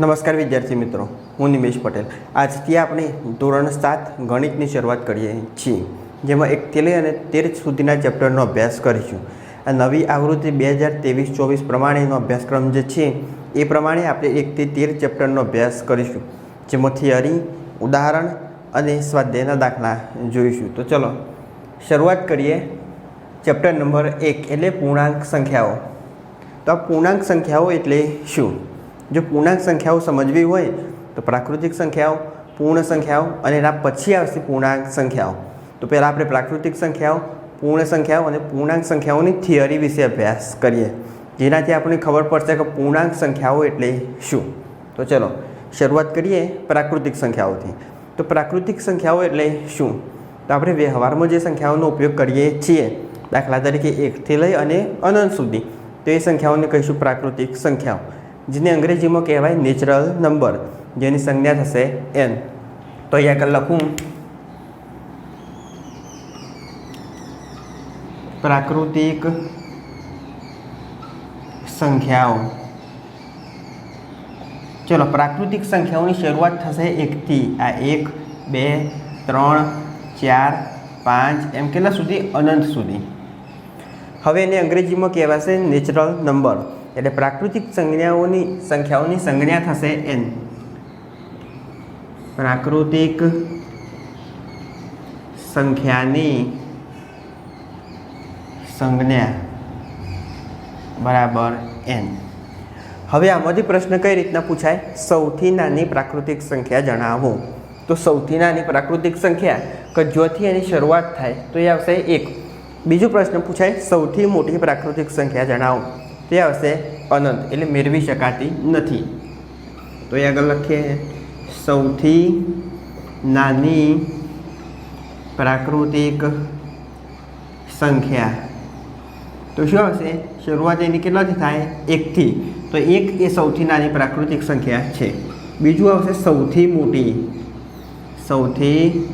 નમસ્કાર વિદ્યાર્થી મિત્રો, હું નિમેશ પટેલ. આજથી આપણે ધોરણ સાત ગણિતની શરૂઆત કરીએ છીએ, જેમાં એકથી લઈ અને તેર સુધીના ચેપ્ટરનો અભ્યાસ કરીશું. આ નવી આવૃત્તિ બે હજાર ત્રેવીસ ચોવીસ પ્રમાણેનો અભ્યાસક્રમ જે છે, એ પ્રમાણે આપણે એકથી તેર ચેપ્ટરનો અભ્યાસ કરીશું. જેમાં થિયરી, ઉદાહરણ અને સ્વાધ્યાયના દાખલા જોઈશું. તો ચલો, શરૂઆત કરીએ ચેપ્ટર નંબર એક, એટલે પૂર્ણાંક સંખ્યાઓ. તો આ પૂર્ણાંક સંખ્યાઓ એટલે શું? જો પૂર્ણાંક સંખ્યાઓ સમજવી હોય, તો પ્રાકૃતિક સંખ્યાઓ, પૂર્ણ સંખ્યાઓ અને એના પછી આવશે પૂર્ણાંક સંખ્યાઓ. તો પહેલાં આપણે પ્રાકૃતિક સંખ્યાઓ, પૂર્ણ સંખ્યાઓ અને પૂર્ણાંક સંખ્યાઓની થિયરી વિશે અભ્યાસ કરીએ. જેનાથી આપણને ખબર પડશે કે પૂર્ણાંક સંખ્યાઓ એટલે શું. તો ચલો, શરૂઆત કરીએ પ્રાકૃતિક સંખ્યાઓથી. તો પ્રાકૃતિક સંખ્યાઓ એટલે શું? તો આપણે વ્યવહારમાં જે સંખ્યાઓનો ઉપયોગ કરીએ છીએ, દાખલા તરીકે એકથી લઈ અને અનંત સુધી, તો એ સંખ્યાઓને કહીશું પ્રાકૃતિક સંખ્યાઓ. જેને અંગ્રેજીમાં કહેવાય નેચરલ નંબર જેની સંજ્ઞા થશે એન તો અહીંયા આગળ લખું. પ્રાકૃતિક સંખ્યાઓ. ચલો, પ્રાકૃતિક સંખ્યાઓની શરૂઆત થશે એકથી. આ એક, બે, ત્રણ, ચાર, પાંચ, એમ કેટલા સુધી? અનંત સુધી. હવે એને અંગ્રેજીમાં કહેવાશે નેચરલ નંબર એટલે પ્રાકૃતિક સંજ્ઞાઓની સંખ્યાઓની સંજ્ઞા થશે એન પ્રાકૃતિક સંખ્યાની સંજ્ઞા બરાબર એન હવે આમાંથી પ્રશ્ન કઈ રીતના પૂછાય? સૌથી નાની પ્રાકૃતિક સંખ્યા જણાવો. તો સૌથી નાની પ્રાકૃતિક સંખ્યા કે જોથી એની શરૂઆત થાય તો એ આવશે એક. બીજો પ્રશ્ન પૂછાય, સૌથી મોટી પ્રાકૃતિક સંખ્યા જણાવો. તે આવશે અનંત એટલે મેળવી શકાતી નથી. તો એ આગળ લખીએ. સૌથી નાની પ્રાકૃતિક સંખ્યા. તો શું આવશે? શરૂઆત એની કેટલાથી થાય? એકથી. તો એક એ સૌથી નાની પ્રાકૃતિક સંખ્યા છે. બીજું આવશે સૌથી મોટી. સૌથી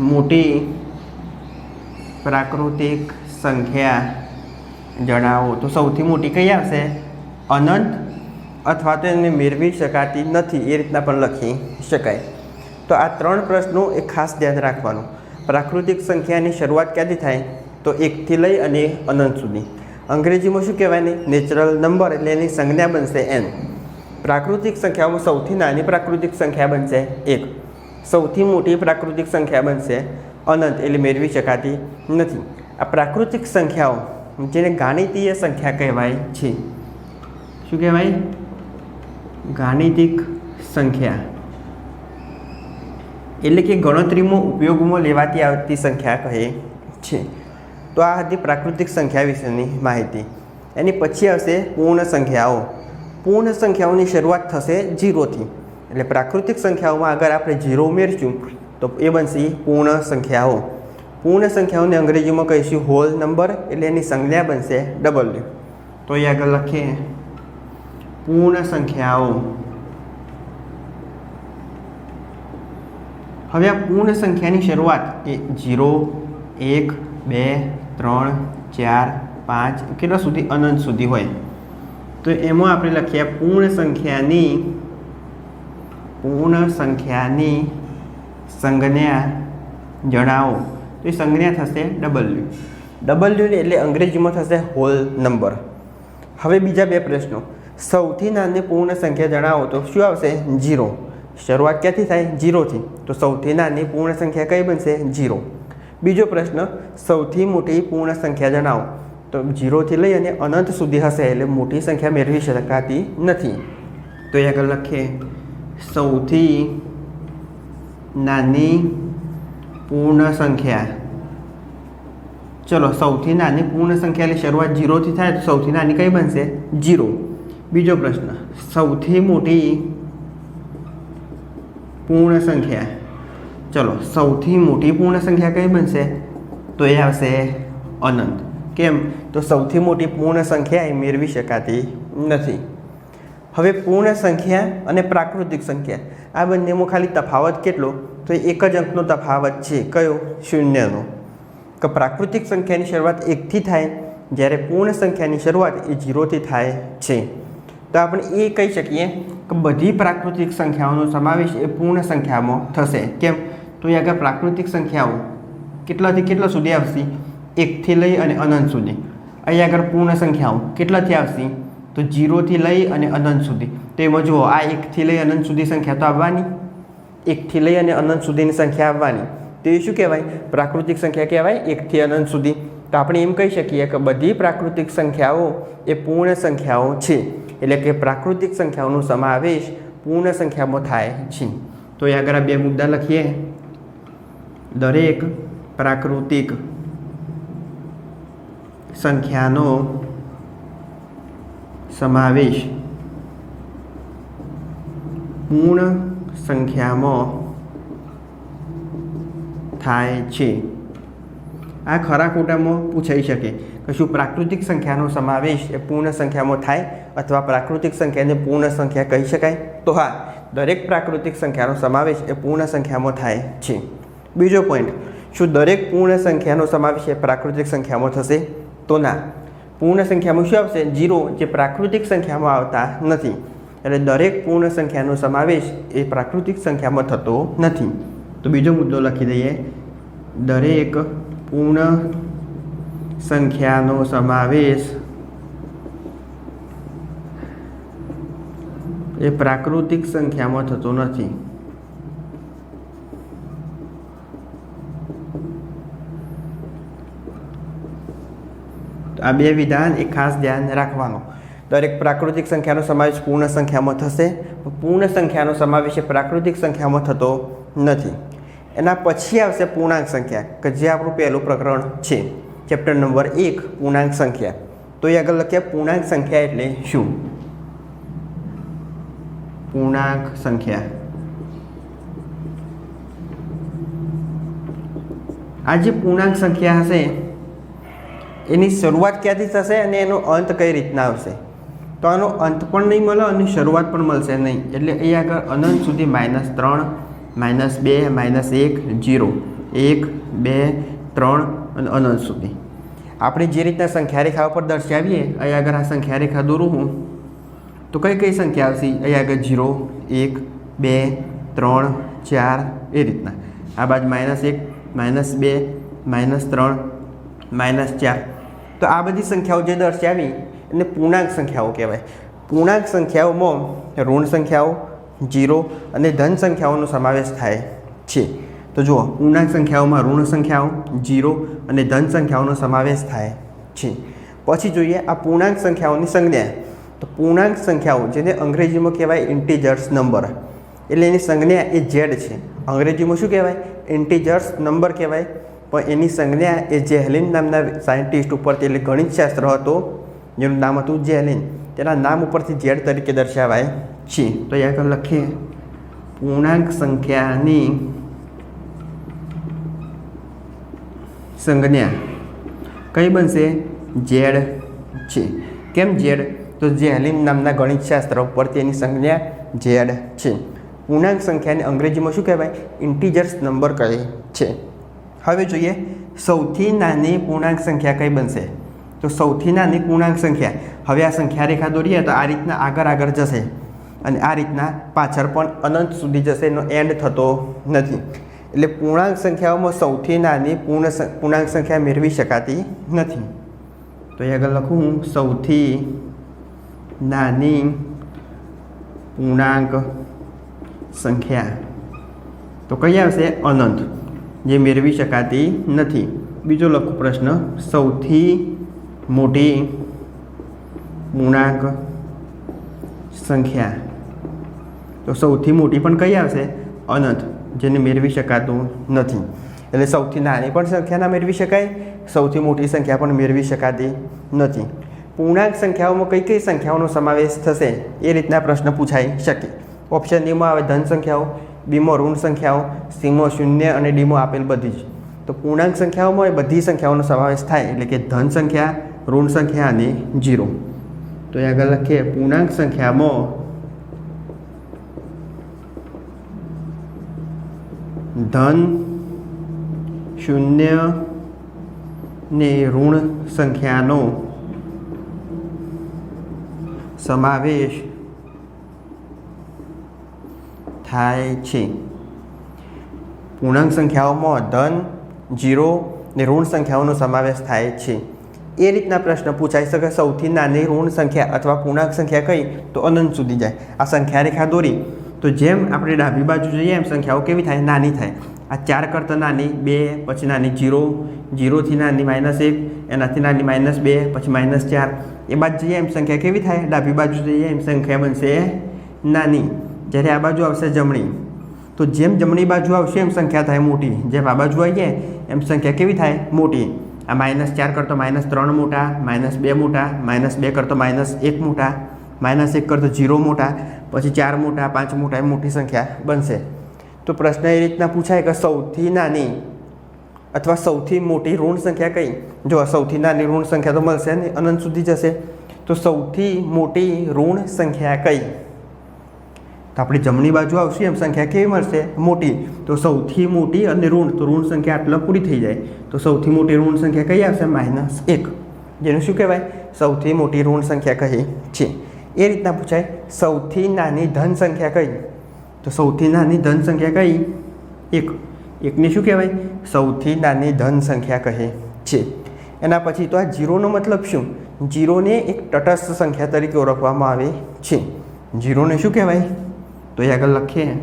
મોટી પ્રાકૃતિક સંખ્યા. જણાવો તો સૌથી મોટી કઈ આવશે? અનંત અથવા તો એને મેળવી શકાતી નથી, એ રીતના પણ લખી શકાય. તો આ ત્રણ પ્રશ્નો એ ખાસ ધ્યાન રાખવાનું. પ્રાકૃતિક સંખ્યાની શરૂઆત ક્યાંથી થાય? તો એકથી લઈ અને અનંત સુધી. અંગ્રેજીમાં શું કહેવાય ને નેચરલ નંબર એટલે એની સંજ્ઞા બનશે એન પ્રાકૃતિક સંખ્યાઓમાં સૌથી નાની પ્રાકૃતિક સંખ્યા બનશે એક. સૌથી મોટી પ્રાકૃતિક સંખ્યા બનશે અનંત એટલે મેળવી શકાતી નથી. આ પ્રાકૃતિક સંખ્યાઓ જેને ગાણિતીય સંખ્યા કહેવાય છે. શું કહેવાય? ગાણિતિક સંખ્યા. એટલે કે ગણતરીમાં ઉપયોગમાં લેવાતી આવતી સંખ્યા કહે છે. તો આ હતી પ્રાકૃતિક સંખ્યા વિશેની માહિતી. એની પછી આવશે પૂર્ણ સંખ્યાઓ. પૂર્ણ સંખ્યાઓની શરૂઆત થશે જીરોથી. એટલે પ્રાકૃતિક સંખ્યાઓમાં આગળ આપણે જીરો ઉમેરશું, તો એ બનશે પૂર્ણ સંખ્યાઓ. પૂર્ણ સંખ્યાઓને અંગ્રેજીમાં કહીશું હોલ નંબર એટલે એની સંજ્ઞા બનશે ડબલ્યુ તો એ આગળ લખીએ. પૂર્ણ સંખ્યાઓ. હવે આ પૂર્ણ સંખ્યાની શરૂઆત એ જીરો એક, બે, ત્રણ, ચાર, પાંચ, કેટલા સુધી? અનંત સુધી હોય. તો એમાં આપણે લખીએ પૂર્ણ સંખ્યાની પૂર્ણ સંખ્યાની સંજ્ઞા જણાવો. એ સંજ્ઞા થશે ડબલ્યુ ડબલ્યુ એટલે અંગ્રેજીમાં થશે હોલ નંબર હવે બીજા બે પ્રશ્નો. સૌથી નાની પૂર્ણ સંખ્યા જણાવો તો શું આવશે? જીરો શરૂઆત ક્યાંથી થાય? જીરોથી તો સૌથી નાની પૂર્ણ સંખ્યા કઈ બનશે? જીરો બીજો પ્રશ્ન, સૌથી મોટી પૂર્ણ સંખ્યા જણાવો. તો જીરોથી લઈ અને અનંત સુધી હશે એટલે મોટી સંખ્યા મેળવી શકાતી નથી. તો એ આગળ લખીએ. સૌથી નાની પૂર્ણ સંખ્યા. ચલો, સૌથી નાની પૂર્ણ સંખ્યા એટલે શરૂઆત જીરોથી થાય તો સૌથી નાની કઈ બનશે? જીરો. બીજો પ્રશ્ન. સૌથી મોટી પૂર્ણ સંખ્યા. ચલો, સૌથી મોટી પૂર્ણ સંખ્યા કઈ બનશે? તો એ આવશે અનંત. કેમ? તો સૌથી મોટી પૂર્ણ સંખ્યા એ મેળવી શકાતી નથી. હવે પૂર્ણ સંખ્યા અને પ્રાકૃતિક સંખ્યા. આ બંનેમાં ખાલી તફાવત કેટલો? તો એક જ અંકનો તફાવત છે. કયો? શૂન્યનો. કે પ્રાકૃતિક સંખ્યાની શરૂઆત એકથી થાય, જ્યારે પૂર્ણ સંખ્યાની શરૂઆત એ જીરોથી થાય છે. તો આપણે એ કહી શકીએ કે બધી પ્રાકૃતિક સંખ્યાઓનો સમાવેશ એ પૂર્ણ સંખ્યામાં થશે. કેમ? તો એ આગળ પ્રાકૃતિક સંખ્યાઓ કેટલાથી કેટલા સુધી આવશે? એકથી લઈ અને અનંત સુધી. અહીં આગળ પૂર્ણ સંખ્યાઓ કેટલાથી આવશે? તો જીરોથી લઈ અને અનંત સુધી. તો એમાં જુઓ, આ એકથી લઈ અનંત સુધી સંખ્યા તો આવવાની. એકથી લઈ અને અનંત સુધીની સંખ્યા આવવાની. તો એ શું કહેવાય? પ્રાકૃતિક સંખ્યા કહેવાય એકથી અનંત સુધી. તો આપણે એમ કહી શકીએ કે બધી પ્રાકૃતિક સંખ્યાઓ એ પૂર્ણ સંખ્યાઓ છે. એટલે કે પ્રાકૃતિક સંખ્યાઓનો સમાવેશ પૂર્ણ સંખ્યામાં થાય છે. તો એ આગળ બે મુદ્દા લખીએ. દરેક પ્રાકૃતિક સંખ્યાનો સમાવેશ પૂર્ણ સંખ્યામાં થાય છે. આ ખરા ખોટામાં પૂછાઈ શકે. કે શું પ્રાકૃતિક સંખ્યાનો સમાવેશ એ પૂર્ણ સંખ્યામાં થાય અથવા પ્રાકૃતિક સંખ્યાને પૂર્ણ સંખ્યા કહી શકાય? તો હા, દરેક પ્રાકૃતિક સંખ્યાનો સમાવેશ એ પૂર્ણ સંખ્યામાં થાય છે. બીજો પોઈન્ટ શું દરેક પૂર્ણ સંખ્યાનો સમાવેશ એ પ્રાકૃતિક સંખ્યામાં થશે? તો ના. પૂર્ણ સંખ્યામાં શું આવશે? જીરો જે પ્રાકૃતિક સંખ્યામાં આવતા નથી. એટલે દરેક પૂર્ણ સંખ્યાનો સમાવેશ એ પ્રાકૃતિક સંખ્યામાં થતો નથી. તો બીજો મુદ્દો લખી દઈએ. દરેક પૂર્ણ સંખ્યાનો સમાવેશ એ પ્રાકૃતિક સંખ્યામાં થતો નથી. આ બે વિધાન એ ખાસ ધ્યાન રાખવાનું. દરેક પ્રાકૃતિક સંખ્યાનો સમાવેશ પૂર્ણ સંખ્યામાં થશે. પૂર્ણ સંખ્યાનો સમાવેશ એ પ્રાકૃતિક સંખ્યામાં થતો નથી. એના પછી આવશે પૂર્ણાંક સંખ્યા, કે જે આપણું પહેલું પ્રકરણ છે. ચેપ્ટર નંબર એક, પૂર્ણાંક સંખ્યા. તો એ આગળ લખ્યા પૂર્ણાંક સંખ્યા એટલે શું? પૂર્ણાંક સંખ્યા. આ જે પૂર્ણાંક સંખ્યા હશે, એની શરૂઆત ક્યાંથી થશે અને એનો અંત કઈ રીતના આવશે? તો આનો અંત પણ નહીં મળે અને શરૂઆત પણ મળશે નહીં. એટલે અહીં આગળ અનંત સુધી માઇનસ ત્રણ, માઇનસ બે, માઇનસ એક જીરો એક, બે, ત્રણ અને અનંત સુધી. આપણે જે રીતના સંખ્યા રેખા ઉપર દર્શાવીએ, અહીં આગળ આ સંખ્યા રેખા દોરું હું. તો કઈ કઈ સંખ્યા આવશે? અહીં આગળ જીરો એક, બે, ત્રણ, ચાર, એ રીતના. આ બાજુ માઇનસ એક, માઇનસ બે, માઇનસ ત્રણ, માઇનસ ચાર. તો આ બધી સંખ્યાઓ જે દર્શાવી એને પૂર્ણાંક સંખ્યાઓ કહેવાય. પૂર્ણાંક સંખ્યાઓમાં ઋણ સંખ્યાઓ, જીરો અને ધન સંખ્યાઓનો સમાવેશ થાય છે. તો જુઓ, પૂર્ણાંક સંખ્યાઓમાં ઋણ સંખ્યાઓ, જીરો અને ધન સંખ્યાઓનો સમાવેશ થાય છે. પછી જોઈએ આ પૂર્ણાંક સંખ્યાઓની સંજ્ઞા. તો પૂર્ણાંક સંખ્યાઓ, જેને અંગ્રેજીમાં કહેવાય ઇન્ટીજર્સ નંબર. એટલે એની સંજ્ઞા એ ઝેડ છે. અંગ્રેજીમાં શું કહેવાય? ઇન્ટીજર્સ નંબર કહેવાય. પણ એની સંજ્ઞા એ જેહલિન નામના સાયન્ટિસ્ટ ઉપરથી એટલે ગણિતશાસ્ત્ર હતો જેનું નામ હતું જેલિન તેના નામ ઉપરથી ઝેડ તરીકે દર્શાવાય છે. તો એ આગળ લખીએ. પૂર્ણાંક સંખ્યાની સંજ્ઞા. કઈ બનશે? ઝેડ છે. કેમ ઝેડ તો જેહલિન નામના ગણિતશાસ્ત્ર ઉપરથી એની સંજ્ઞા ઝેડ છે. પૂર્ણાંક સંખ્યાને અંગ્રેજીમાં શું કહેવાય? ઇન્ટીજર્સ નંબર કહે છે. હવે જોઈએ સૌથી નાની પૂર્ણાંક સંખ્યા કઈ બનશે? તો સૌથી નાની પૂર્ણાંક સંખ્યા. હવે આ સંખ્યા રેખા દોરીએ તો આ રીતના આગળ આગળ જશે અને આ રીતના પાછળ પણ અનંત સુધી જશે, એનો એન્ડ થતો નથી. એટલે પૂર્ણાંક સંખ્યાઓમાં સૌથી નાની પૂર્ણ પૂર્ણાંક સંખ્યા મેળવી શકાતી નથી. તો એ આગળ લખું હું, સૌથી નાની પૂર્ણાંક સંખ્યા. તો કઈ આવશે? અનંત. જે મેળવી શકાતી નથી. બીજો લખું પ્રશ્ન, સૌથી મોટી પૂર્ણાંક સંખ્યા. તો સૌથી મોટી પણ કઈ આવશે? અનંત, જેને મેળવી શકાતું નથી. એટલે સૌથી નાની પણ સંખ્યા ના મેળવી શકાય, સૌથી મોટી સંખ્યા પણ મેળવી શકાતી નથી. પૂર્ણાંક સંખ્યાઓમાં કઈ કઈ સંખ્યાઓનો સમાવેશ થશે? એ રીતના પ્રશ્ન પૂછાઈ શકે. ઓપ્શન ડીમાં આવે ધન સંખ્યાઓ, બીમાં ઋણ સંખ્યાઓ, સીમો શૂન્ય અને ડીમો આપેલ બધી જ. તો પૂર્ણાંક સંખ્યાઓમાં એ બધી સંખ્યાઓનો સમાવેશ થાય, એટલે કે ધન સંખ્યા ઋણ સંખ્યા અને જીરો. તો એ આગળ લખીએ, પૂર્ણાંક સંખ્યામાં ધન શૂન્ય ને ઋણ સંખ્યાનો સમાવેશ થાય છે. પૂર્ણાંક સંખ્યાઓમાં ધન, જીરો ને ઋણ સંખ્યાઓનો સમાવેશ થાય છે. એ રીતના પ્રશ્ન પૂછાઈ શકે સૌથી નાની ઋણ સંખ્યા અથવા પૂર્ણાંક સંખ્યા કઈ? તો અનંત સુધી જાય. આ સંખ્યા રેખા દોરી. તો જેમ આપણે ડાબી બાજુ જોઈએ, એમ સંખ્યાઓ કેવી થાય? નાની થાય. આ ચાર કરતાં નાની, બે, પછી નાની જીરો. જીરોથી નાની માઇનસ એક, એનાથી નાની માઇનસ બે, પછી માઇનસ ચાર. એ બાજુ જઈએ, એમ સંખ્યા કેવી થાય? ડાબી બાજુ જઈએ, એમ સંખ્યા બનશે નાની. જ્યારે આ બાજુ આવશે જમણી. તો જેમ જમણી બાજુ આવશે, એમ સંખ્યા થાય મોટી. જેમ આ બાજુ આવીએ, એમ સંખ્યા કેવી થાય? મોટી. આ માઇનસ ચાર કરતો માઇનસ ત્રણ મોટા, માઇનસ બે મોટા, માઇનસ બે કરતો માઇનસ એક મોટા, માઇનસ એક કરતો ઝીરો મોટા, પછી ચાર મોટા, પાંચ મોટા એમ મોટી સંખ્યા બનશે. તો પ્રશ્ન એ રીતના પૂછાય કે સૌથી નાની અથવા સૌથી મોટી ઋણ સંખ્યા કઈ? જો સૌથી નાની ઋણ સંખ્યા તો મળશે ને, અનંત સુધી જશે. તો સૌથી મોટી ઋણ સંખ્યા કઈ? તો આપણી જમણી બાજુ આવશે, એમ સંખ્યા કેવી મળશે. મોટી. તો સૌથી મોટી અને ઋણ. તો ઋણ સંખ્યા આટલા પૂરી થઈ જાય. તો સૌથી મોટી ઋણ સંખ્યા કઈ આવશે? માઇનસ એક. જેનું શું કહેવાય? સૌથી મોટી ઋણ સંખ્યા કહી છે? એ રીતના પૂછાય. સૌથી નાની ધન સંખ્યા કઈ? તો સૌથી નાની ધન સંખ્યા કઈ? એક. એકને શું કહેવાય? સૌથી નાની ધન સંખ્યા કહે છે. એના પછી તો આ જીરોનો મતલબ શું? જીરોને એક તટસ્થ સંખ્યા તરીકે ઓળખવામાં આવે છે. જીરોને શું કહેવાય? તો એ આગળ લખીએ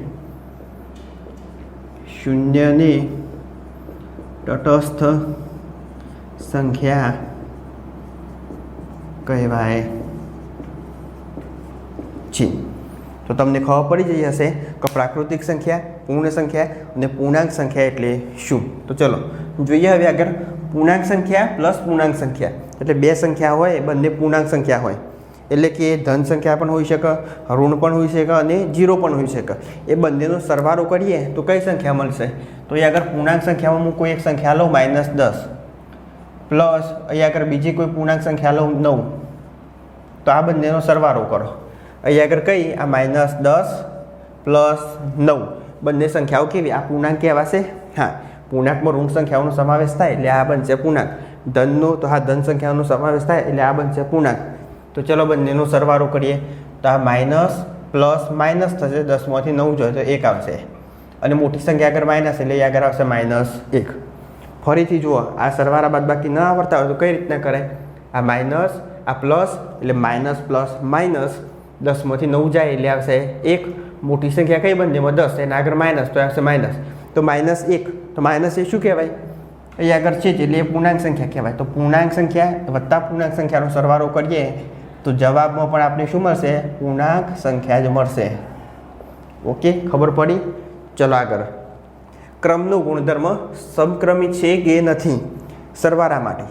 શૂન્યને તટસ્થ સંખ્યા કહેવાય છે તો તમને ખબર પડી જઈ હશે કે પ્રાકૃતિક સંખ્યા પૂર્ણ સંખ્યા અને પૂર્ણાંક સંખ્યા એટલે શું તો ચલો જોઈએ હવે આગળ પૂર્ણાંક સંખ્યા પ્લસ પૂર્ણાંક સંખ્યા એટલે બે સંખ્યા હોય બંને પૂર્ણાંક સંખ્યા હોય એટલે કે ધન સંખ્યા પણ હોઈ શકે, ઋણ પણ હોઈ શકે અને જીરો પણ હોઈ શકે. એ બંનેનો સરવાળો કરીએ તો કઈ સંખ્યા મળશે? તો એ આગળ પૂર્ણાંક સંખ્યામાં હું કોઈ એક સંખ્યા લઉં, માઇનસ દસ. પ્લસ અહીંયા આગળ બીજી કોઈ પૂર્ણાંક સંખ્યા લઉં, નવ. તો આ બંનેનો સરવાળો કરો. અહીંયા આગળ કઈ? આ માઇનસ દસ પ્લસ નવ. બંને સંખ્યાઓ કેવી? આ પૂર્ણાંક કહેવાશે? હા. પૂર્ણાંકમાં ઋણ સંખ્યાઓનો સમાવેશ થાય એટલે આ બનશે પૂર્ણાંક. ધનનો તો હા, ધન સંખ્યાઓનો સમાવેશ થાય એટલે આ બનશે પૂર્ણાંક. તો ચલો બંનેનો સરવારો કરીએ. તો આ માઇનસ પ્લસ માઇનસ થશે દસમાંથી નવ જોઈએ તો એક આવશે. અને મોટી સંખ્યા આગળ માઇનસ એટલે આગળ આવશે માઇનસ એક. ફરીથી જુઓ, આ સરવાળા બાદ બાકી ન આવડતા હોય તો કઈ રીતના કરે? આ માઇનસ આ પ્લસ એટલે માઇનસ પ્લસ માઇનસ દસમાંથી નવ જાય એટલે આવશે એક. મોટી સંખ્યા કઈ બંનેમાં? દસ. એના આગળ માઇનસ તો આવશે માઇનસ તો માઇનસ એક. તો માઇનસ એ શું કહેવાય? એ આગળ છે જ એટલે પૂર્ણાંક સંખ્યા કહેવાય. તો પૂર્ણાંક સંખ્યા વત્તા પૂર્ણાંક સંખ્યાનો સરવાળો કરીએ. તો જવાબમાં પણ આપણે શું મળશે? પૂર્ણાંક સંખ્યા જ મળશે. ઓકે, ખબર પડી? ચલો આગળ. ક્રમનો ગુણધર્મ સમક્રમી છે કે નથી? સરવાળા માટે.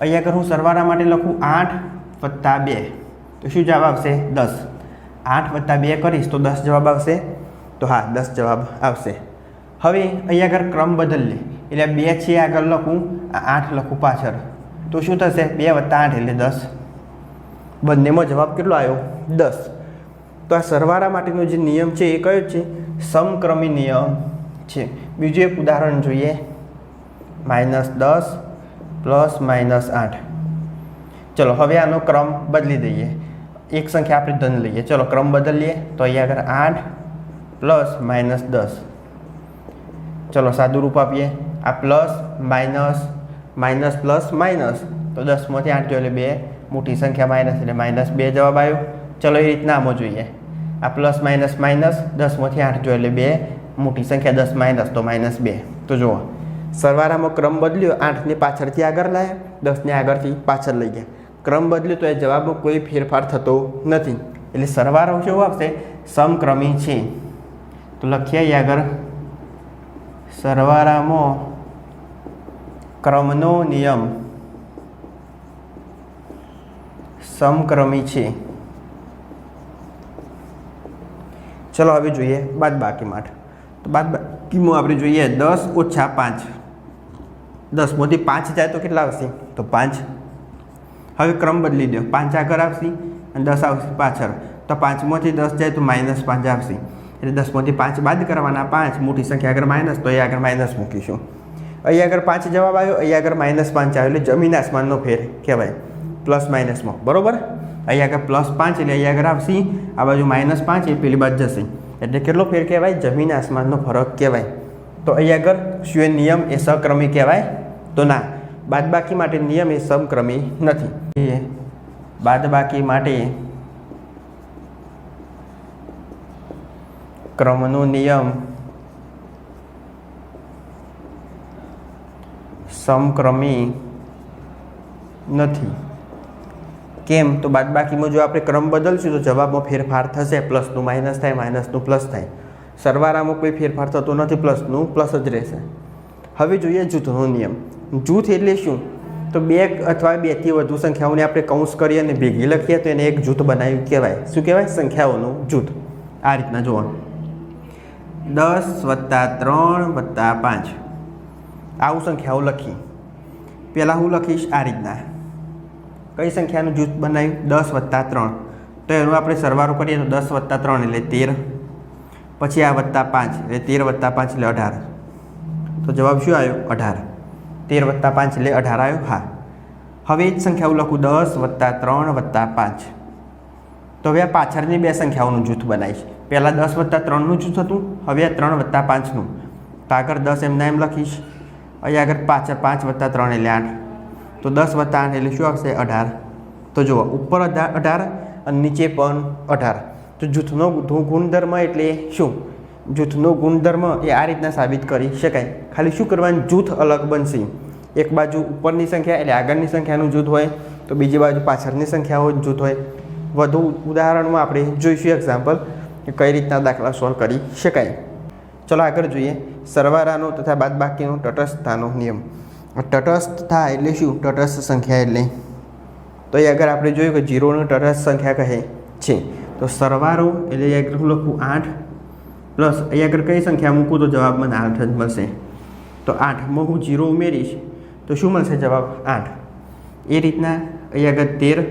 અહીંયા આગળ હું સરવાળા માટે લખું આઠ વત્તા બે, તો શું જવાબ આવશે? દસ. આઠ વત્તા બે કરીશ તો દસ જવાબ આવશે? તો હા, દસ જવાબ આવશે. હવે અહીંયા આગળ ક્રમ બદલીએ, એટલે બે છે આગળ લખું આઠ લખું પાછળ. તો શું થશે? બે વત્તા આઠ એટલે દસ. બંનેમાં જવાબ કેટલો આવ્યો? દસ. તો આ સરવાળા માટેનો જે નિયમ છે એ કયો છે? સમક્રમી નિયમ છે. બીજું એક ઉદાહરણ જોઈએ. માઇનસ દસ પ્લસ માઇનસ આઠ. ચલો, હવે આનો ક્રમ બદલી દઈએ. એક સંખ્યા આપણે ધન લઈએ. ચલો, ક્રમ બદલીએ. તો અહીંયા આગળ આઠ પ્લસ માઇનસ દસ. ચલો સાદું રૂપ આપીએ. આ plus minus minus plus minus. તો દસમાંથી આઠ જોઈએ બે. મોટી સંખ્યા માઇનસ એટલે માઇનસ બે જવાબ આવ્યો. ચલો એ રીતના આમાં જોઈએ. આ પ્લસ માઇનસ માઇનસ દસમાંથી આઠ જો એટલે બે, મોટી સંખ્યા દસ માઇનસ તો માઇનસ બે. તો જુઓ. સરવાળામાં ક્રમ બદલ્યો, આઠને પાછળથી આગળ લાવ્યા દસને આગળથી પાછળ લઈ ગયા. ક્રમ બદલ્યો તો એ જવાબમાં કોઈ ફેરફાર થતો નથી. એટલે સરવાળો કેવો આવશે? સમક્રમી છે. તો લખીએ અહીં આગળ. સરવાળામાં ક્રમનો નિયમ. સમક્રમી છે. ચલો હવે જોઈએ બાદ બાકી માટે. તો બાદ બાકીમાં આપણે જોઈએ દસ ઓછા પાંચ. દસમાંથી પાંચ જાય તો કેટલા આવશે? તો પાંચ. હવે ક્રમ બદલી દો. પાંચ આગળ આવશે અને દસ આવશે પાછળ. તો પાંચમાંથી દસ જાય તો માઇનસ પાંચ આવશે. એટલે દસમાંથી પાંચ બાદ કરવાના પાંચ. મોટી સંખ્યા આગળ માઇનસ. તો અહીં આગળ માઇનસ મૂકીશું. અહીંયા આગળ પાંચ જવાબ આવ્યો. અહીંયા આગળ માઇનસ પાંચ આવ્યો. એટલે જમીન આસમાનનો ફેર કહેવાય. પ્લસ માઇનસમાં. બરાબર? અહીં આગળ પ્લસ પાંચ એટલે અહીં આગળ આવશે. આ બાજુ માઇનસ પાંચ એ પેલી બાજુ જશે. એટલે કેટલો ફેર કહેવાય? જમીન આસમાનનો ફરક કહેવાય. તો અહીંયા આગળ શું એ નિયમ? એ સક્રમી કહેવાય? તો ના. બાદબાકી માટે નિયમ એ સમક્રમી નથી. એ બાદબાકી માટે ક્રમનો નિયમ સમક્રમી નથી. કેમ? તો બાદબાકીમાં જો આપણે ક્રમ બદલશું તો જવાબમાં ફેરફાર થશે. પ્લસનું માઇનસ થાય, માઇનસનું પ્લસ થાય. સરવાળામાં કોઈ ફેરફાર થતો નથી, પ્લસનું પ્લસ જ રહેશે. હવે જોઈએ જૂથનો નિયમ. જૂથ એટલે શું? તો બે અથવા બેથી વધુ સંખ્યાઓને આપણે કૌંસ કરીએ અને ભેગી લખીએ તો એને એક જૂથ બનાવ્યું કહેવાય. શું કહેવાય? સંખ્યાઓનું જૂથ. આ રીતના જોવાનું દસ વત્તા ત્રણ વત્તા પાંચ. આવું સંખ્યાઓ લખી. પહેલાં હું લખીશ આ રીતના. કઈ સંખ્યાનું જૂથ બનાવ્યું? દસ વત્તા ત્રણ. તો એનો આપણે સરવારો કરીએ તો દસ વત્તા ત્રણ એટલે તેર. પછી આ વત્તા પાંચ એટલે તેર વત્તા પાંચ એટલે અઢાર. તો જવાબ શું આવ્યો? અઢાર. તેર વત્તા પાંચ એટલે અઢાર આવ્યો? હા. હવે એ જ સંખ્યા હું લખું. દસ વત્તા ત્રણ વત્તા પાંચ. તો હવે આ પાછળની બે સંખ્યાઓનું જૂથ બનાવીશ. પહેલાં દસ વત્તા ત્રણનું જૂથ હતું. હવે આ ત્રણ વત્તા પાંચનું. તો આગળ દસ એમના એમ લખીશ. અહીં આગળ પાછળ પાંચ વત્તા ત્રણ એટલે આઠ. તો દસ વત્તા આઠ એટલે શું આવશે? અઢાર. તો જુઓ, ઉપર અઢાર અને નીચે પણ અઢાર. તો જૂથનો ગુણધર્મ એટલે શું? જૂથનો ગુણધર્મ એ આ રીતના સાબિત કરી શકાય. ખાલી શું કરવાનું? જૂથ અલગ બનશે. એક બાજુ ઉપરની સંખ્યા એટલે આગળની સંખ્યાનું જૂથ હોય, તો બીજી બાજુ પાછળની સંખ્યાઓ જૂથ હોય. વધુ ઉદાહરણમાં આપણે જોઈશું એક્ઝામ્પલ કઈ રીતના દાખલા સોલ્વ કરી શકાય. ચલો આગળ જોઈએ. સરવાળાનો તથા બાદબાકીનો તટસ્થતાનો નિયમ. તટસ્થ થાય એટલે શું? તટસ્થ સંખ્યા એટલે? તો એ આગળ આપણે જોયું કે જીરોનું તટસ્થ સંખ્યા કહે છે. તો સરવારો એટલે આગળ હું લખું આઠ પ્લસ અહીં આગળ કઈ સંખ્યા મૂકું તો જવાબ મને આઠ જ મળશે. તો આઠમાં હું જીરો ઉમેરીશ તો શું મળશે જવાબ? આઠ. એ રીતના અહીં આગળ તેર.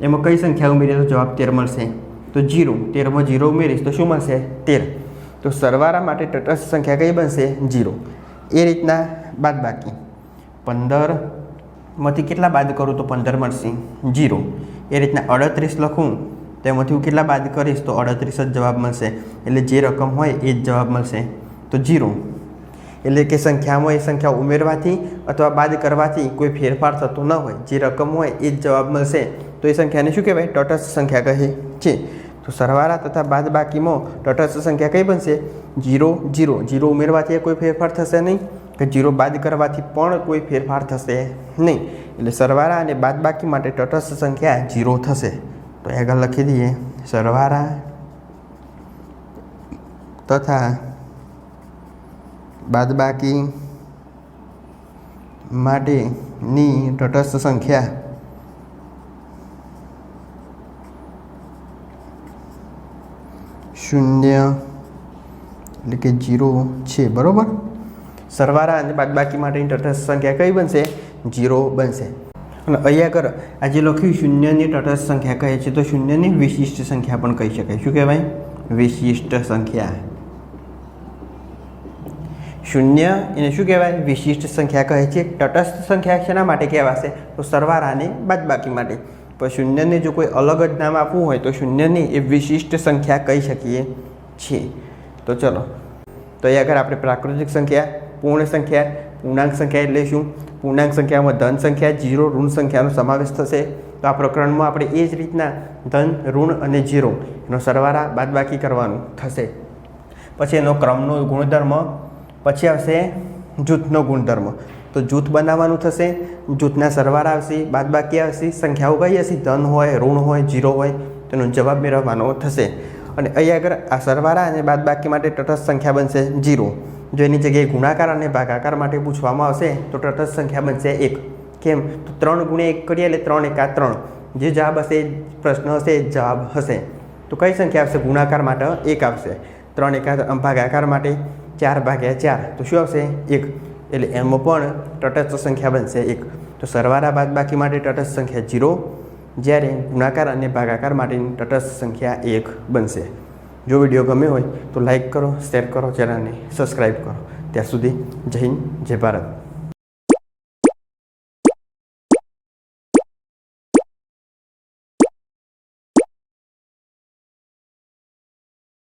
એમાં કઈ સંખ્યા ઉમેરીએ તો જવાબ તેર મળશે. તો જીરો. તેરમાં જીરો ઉમેરીશ તો શું મળશે? તેર. તો સરવાળા માટે તટસ્થ સંખ્યા કઈ બનશે? જીરો. એ રીતના બાદબાકી. પંદરમાંથી કેટલા બાદ કરું તો પંદર મળશે? જીરો. એ રીતના અડત્રીસ લખું, તેમાંથી હું કેટલા બાદ કરીશ તો અડત્રીસ જ જવાબ મળશે. એટલે જે રકમ હોય એ જ જવાબ મળશે. તો જીરો. એટલે કે સંખ્યામાં એ સંખ્યા ઉમેરવાથી અથવા બાદ કરવાથી કોઈ ફેરફાર થતો ન હોય. જે રકમ હોય એ જ જવાબ મળશે. તો એ સંખ્યાને શું કહેવાય? તટસ્થ સંખ્યા કહે છે. તો સરવાળા તથા બાદબાકીમાં તટસ્થ સંખ્યા કઈ બનશે? Zero zero. જીરો ઉમેરવાથી કોઈ ફેરફાર થશે નહીં. કે જીરો બાદ કરવાથી પણ કોઈ ફેરફાર થશે નહીં. એટલે સરવાળા અને બાદબાકી માટે તટસ્થ સંખ્યા જીરો થશે. તો આગળ લખી દઈએ. સરવાળા તથા બાદબાકી માટેની તટસ્થ સંખ્યા શૂન્ય, એટલે કે જીરો છે. બરાબર? સરવાળા અને બાદબાકી માટેની તટસ્થ સંખ્યા કઈ બનશે? જીરો બનશે. અને અહીંયા કર આજે લખ્યું શૂન્યની તટસ્થ સંખ્યા કહે છે, તો શૂન્યની વિશિષ્ટ સંખ્યા પણ કહી શકાય. શું કહેવાય? વિશિષ્ટ સંખ્યા. શૂન્ય એને શું કહેવાય? વિશિષ્ટ સંખ્યા કહે છે. તટસ્થ સંખ્યા શેના માટે કહેવાશે? તો સરવાળાને બાદબાકી માટે. પણ શૂન્યને જો કોઈ અલગ જ નામ આપવું હોય, તો શૂન્યની એ વિશિષ્ટ સંખ્યા કહી શકીએ છીએ. તો ચલો. તો અહીંયા આગળ આપણે પ્રાકૃતિક સંખ્યા પૂર્ણ સંખ્યા પૂર્ણાંક સંખ્યા એટલે શું? પૂર્ણાંક સંખ્યામાં ધન સંખ્યા, જીરો, ઋણ સંખ્યાનો સમાવેશ થશે. તો આ પ્રકરણમાં આપણે એ જ રીતના ધન, ઋણ અને જીરો એનો સરવાળા બાદબાકી કરવાનું થશે. પછી એનો ક્રમનો ગુણધર્મ, પછી આવશે જૂથનો ગુણધર્મ. તો જૂથ બનાવવાનું થશે, જૂથના સરવાળા આવશે, બાદબાકી આવશે સંખ્યાઓ કઈ હશે ધન હોય, ઋણ હોય, જીરો હોય તેનો જવાબ મેળવવાનો થશે. અને અહીં આગળ આ સરવાળા અને બાદબાકી માટે તટસ્થ સંખ્યા બનશે જીરો. જો એની જગ્યાએ ગુણાકાર અને ભાગાકાર માટે પૂછવામાં આવશે, તો તટસ્થ સંખ્યા બનશે એક. કેમ? તો ત્રણ ગુણ્યા એક કરીએ એટલે ત્રણ એકા ત્રણ. જે જવાબ હશે, પ્રશ્ન હશે, જવાબ હશે. તો કઈ સંખ્યા આવશે? ગુણાકાર માટે એક આવશે. ત્રણ એકા ભાગાકાર માટે ચાર ભાગ્યા ચાર. તો શું આવશે? એક. એટલે એમાં પણ તટસ્થ સંખ્યા બનશે એક. તો સરવાળા બાદબાકી માટે તટસ્થ સંખ્યા જીરો. જ્યારે ગુણાકાર અને ભાગાકાર માટેની તટસ્થ સંખ્યા એક બનશે. જો વીડિયો ગમ્યો હોય તો લાઇક કરો, શેર કરો, ચેનલને સબસ્ક્રાઈબ કરો. ત્યાં સુધી જય હિન્દ, જય ભારત.